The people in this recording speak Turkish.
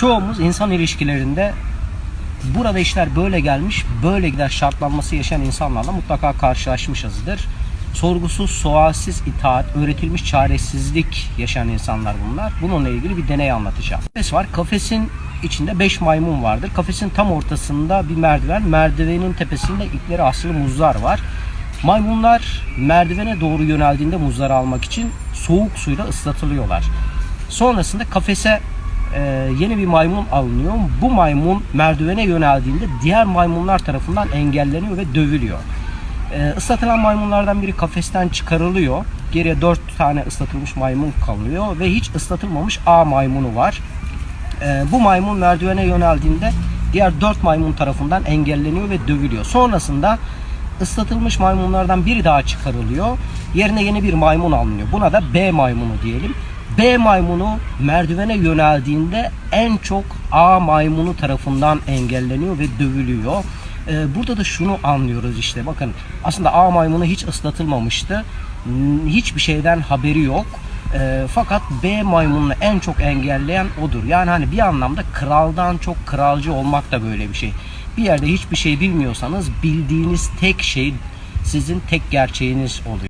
Çoğumuz insan ilişkilerinde burada işler böyle gelmiş, böyle gider şartlanması yaşayan insanlarla mutlaka karşılaşmışızdır. Sorgusuz, sualsiz itaat, öğretilmiş çaresizlik yaşayan insanlar bunlar. Bununla ilgili bir deney anlatacağım. Kafes var. Kafesin içinde 5 maymun vardır. Kafesin tam ortasında bir merdiven. Merdivenin tepesinde ipleri asılı muzlar var. Maymunlar merdivene doğru yöneldiğinde muzları almak için soğuk suyla ıslatılıyorlar. Sonrasında kafese e, yeni bir maymun alınıyor. Bu maymun merdivene yöneldiğinde diğer maymunlar tarafından engelleniyor ve dövülüyor. E, ıslatılan maymunlardan biri kafesten çıkarılıyor. Geriye 4 tane ıslatılmış maymun kalıyor ve hiç ıslatılmamış A maymunu var. E, bu maymun merdivene yöneldiğinde diğer 4 maymun tarafından engelleniyor ve dövülüyor. Sonrasında ıslatılmış maymunlardan biri daha çıkarılıyor. Yerine yeni bir maymun alınıyor. Buna da B maymunu diyelim. B maymunu merdivene yöneldiğinde en çok A maymunu tarafından engelleniyor ve dövülüyor. Ee, burada da şunu anlıyoruz işte bakın aslında A maymunu hiç ıslatılmamıştı. Hmm, Hiçbir şeyden haberi yok. Ee, fakat B maymununu en çok engelleyen odur. Yani hani bir anlamda kraldan çok kralcı olmak da böyle bir şey. Bir yerde hiçbir şey bilmiyorsanız bildiğiniz tek şey sizin tek gerçeğiniz oluyor.